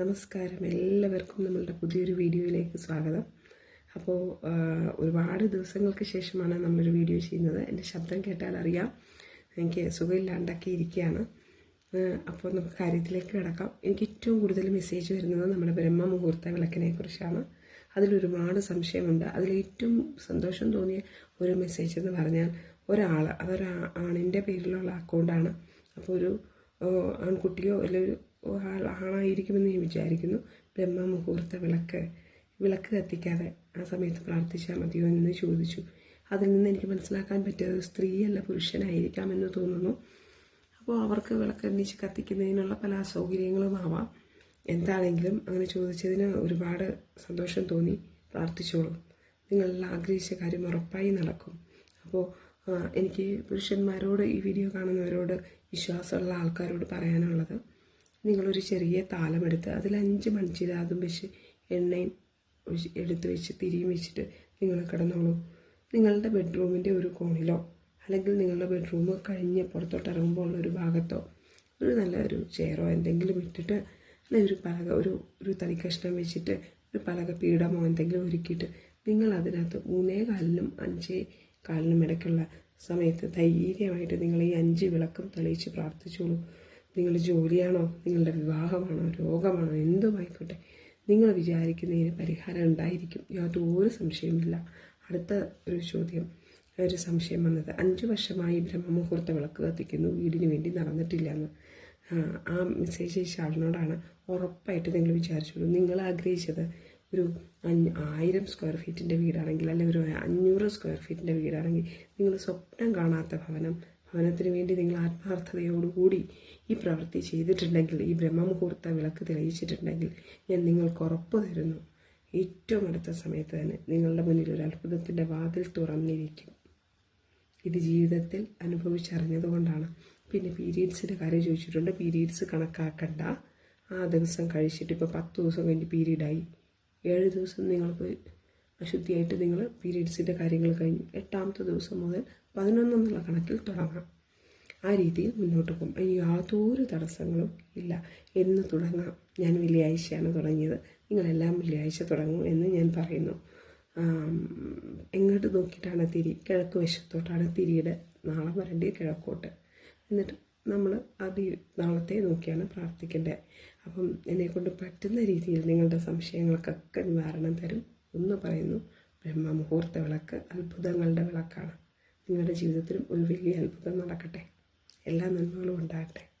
നമസ്കാരം. എല്ലാവർക്കും നമ്മളുടെ പുതിയൊരു വീഡിയോയിലേക്ക് സ്വാഗതം. അപ്പോൾ ഒരുപാട് ദിവസങ്ങൾക്ക് ശേഷമാണ് നമ്മളൊരു വീഡിയോ ചെയ്യുന്നത്. എന്റെ ശബ്ദം കേട്ടാൽ അറിയാം. എനിക്ക് സുഖമില്ലാണ്ടൊക്കെ ഇരിക്കുകയാണ്. അപ്പോൾ നമുക്ക് കാര്യത്തിലേക്ക് കിടക്കാം. എനിക്ക് ഏറ്റവും കൂടുതൽ മെസ്സേജ് വരുന്നത് നമ്മുടെ ബ്രഹ്മ മുഹൂർത്ത വിളക്കിനെ കുറിച്ചാണ് അതിലൊരുപാട് സംശയമുണ്ട് അതിലേറ്റവും സന്തോഷം തോന്നിയ ഒരു മെസ്സേജ് എന്ന് പറഞ്ഞാൽ ഒരാൾ അതൊരു ആണിന്റെ പേരിലുള്ള അക്കൗണ്ടാണ്. അപ്പോൾ ഒരു ആൺകുട്ടിയോ അല്ലെങ്കിൽ ആണായിരിക്കുമെന്ന് ഞാൻ വിചാരിക്കുന്നു. ബ്രഹ്മ മുഹൂർത്ത വിളക്ക് വിളക്ക് കത്തിക്കാതെ ആ സമയത്ത് പ്രാർത്ഥിച്ചാൽ മതിയോ എന്ന് ചോദിച്ചു. അതിൽ നിന്ന് എനിക്ക് മനസ്സിലാക്കാൻ പറ്റിയത് സ്ത്രീയല്ല പുരുഷനായിരിക്കാമെന്ന് തോന്നുന്നു. അപ്പോൾ അവർക്ക് വിളക്കണ്ണിച്ച് കത്തിക്കുന്നതിനുള്ള പല അസൗകര്യങ്ങളും ആവാം. എന്താണെങ്കിലും അങ്ങനെ ചോദിച്ചതിന് ഒരുപാട് സന്തോഷം തോന്നി. പ്രാർത്ഥിച്ചോളൂ. നിങ്ങളെല്ലാം ആഗ്രഹിച്ച കാര്യം ഉറപ്പായി നടക്കും. അപ്പോൾ എനിക്ക് പുരുഷന്മാരോട് ഈ വീഡിയോ കാണുന്നവരോട് വിശ്വാസമുള്ള ആൾക്കാരോട് പറയാനുള്ളത് നിങ്ങളൊരു ചെറിയ താലമെടുത്ത് അതിൽ അഞ്ച് മൺചിരാതും വെച്ച് എണ്ണയും എടുത്ത് വെച്ച് തിരിയും വെച്ചിട്ട് നിങ്ങൾ കിടന്നോളൂ. നിങ്ങളുടെ ബെഡ്റൂമിന്റെ ഒരു കോണിലോ അല്ലെങ്കിൽ നിങ്ങളുടെ ബെഡ്റൂം കഴിഞ്ഞ് പുറത്തോട്ട് ഇറങ്ങുമ്പോൾ ഉള്ള ഒരു ഭാഗത്തോ ഒരു നല്ല ഒരു ചെയറോ എന്തെങ്കിലും ഇട്ടിട്ട് അല്ലെങ്കിൽ ഒരു പലക ഒരു ഒരു തടിക്കഷ്ണം വെച്ചിട്ട് ഒരു പലക പീഠമോ എന്തെങ്കിലും ഒരുക്കിയിട്ട് നിങ്ങൾ അതിനകത്ത് മൂന്നേ കാലിനും അഞ്ചേ കാലിനും ഇടയ്ക്കുള്ള സമയത്ത് ധൈര്യമായിട്ട് നിങ്ങൾ ഈ അഞ്ച് വിളക്കും തെളിയിച്ച് പ്രാർത്ഥിച്ചോളൂ. നിങ്ങളുടെ ജോലിയാണോ? നിങ്ങളുടെ വിവാഹമാണോ? രോഗമാണോ? എന്തുമായിക്കോട്ടെ. നിങ്ങൾ വിചാരിക്കുന്നതിന് പരിഹാരം ഉണ്ടായിരിക്കും. യാതൊരു സംശയവുമില്ല. അടുത്ത ഒരു ചോദ്യം. ഒരു സംശയം വന്നത്. അഞ്ച് വർഷമായി ബ്രഹ്മമുഹൂർത്ത വിളക്ക് കത്തിക്കുന്നു. വീടിന് വേണ്ടി നടന്നിട്ടില്ല എന്ന് ആ, മെസ്സേജ് അയച്ച ആളിനോടാണ് ഉറപ്പായിട്ട് നിങ്ങൾ വിചാരിച്ചോളൂ. നിങ്ങൾ ആഗ്രഹിച്ചത് ഒരു ആയിരം സ്ക്വയർ ഫീറ്റിന്റെ വീടാണെങ്കിൽ അല്ലെങ്കിൽ ഒരു അഞ്ഞൂറ് സ്ക്വയർ ഫീറ്റിന്റെ വീടാണെങ്കിൽ നിങ്ങൾ സ്വപ്നം കാണാത്ത ഭവനം ഭവനത്തിന് വേണ്ടി നിങ്ങൾ ആത്മാർത്ഥതയോടുകൂടി ഈ പ്രവൃത്തി ചെയ്തിട്ടുണ്ടെങ്കിൽ ഈ ബ്രഹ്മമുഹൂർത്ത വിളക്ക് തെളിയിച്ചിട്ടുണ്ടെങ്കിൽ ഞാൻ നിങ്ങൾക്ക് ഉറപ്പ് തരുന്നു. ഏറ്റവും അടുത്ത സമയത്ത് തന്നെ നിങ്ങളുടെ മുന്നിൽ ഒരു അത്ഭുതത്തിന്റെ വാതിൽ തുറന്നിരിക്കും. ഇത് ജീവിതത്തിൽ അനുഭവിച്ചറിഞ്ഞതുകൊണ്ടാണ്. പിന്നെ പീരീഡ്സിന്റെ കാര്യം ചോദിച്ചിട്ടുണ്ട്. പീരീഡ്സ് കണക്കാക്കണ്ട. ആ ദിവസം കഴിച്ചിട്ട് ഇപ്പോൾ പത്ത് ദിവസം കഴിഞ്ഞ് പീരീഡായി. ഏഴ് ദിവസം നിങ്ങൾക്ക് അശുദ്ധിയായിട്ട് നിങ്ങൾ പീരീഡ്സിന്റെ കാര്യങ്ങൾ കഴിഞ്ഞു എട്ടാമത്തെ ദിവസം മുതൽ പതിനൊന്നെന്നുള്ള കണക്കിൽ തുടങ്ങാം ആ രീതിയിൽ മുന്നോട്ട് പോകും. അതിന് യാതൊരു തടസ്സങ്ങളും ഇല്ല. എന്ന് തുടങ്ങാം ഞാൻ വെള്ളിയാഴ്ചയാണ് തുടങ്ങിയത്. നിങ്ങളെല്ലാം വെള്ളിയാഴ്ച തുടങ്ങും എന്ന് ഞാൻ പറയുന്നു. എങ്ങോട്ട് നോക്കിയിട്ടാണ് തിരി? കിഴക്ക് വശത്തോട്ടാണ് തിരിയുടെ നാളെ വരേണ്ടത് കിഴക്കോട്ട്. എന്നിട്ട് നമ്മൾ അത് നാളത്തെ നോക്കിയാണ് പ്രാർത്ഥിക്കേണ്ടത്. അപ്പം എന്നെക്കൊണ്ട് പറ്റുന്ന രീതിയിൽ നിങ്ങളുടെ സംശയങ്ങൾക്കൊക്കെ നിവാരണം തരും. ഒന്ന് പറയുന്നു. ബ്രഹ്മ മുഹൂർത്ത വിളക്ക് അത്ഭുതങ്ങളുടെ വിളക്കാണ്. നിങ്ങളുടെ ജീവിതത്തിലും ഒരു വലിയ അത്ഭുതം നടക്കട്ടെ. എല്ലാ നന്മകളും ഉണ്ടാകട്ടെ.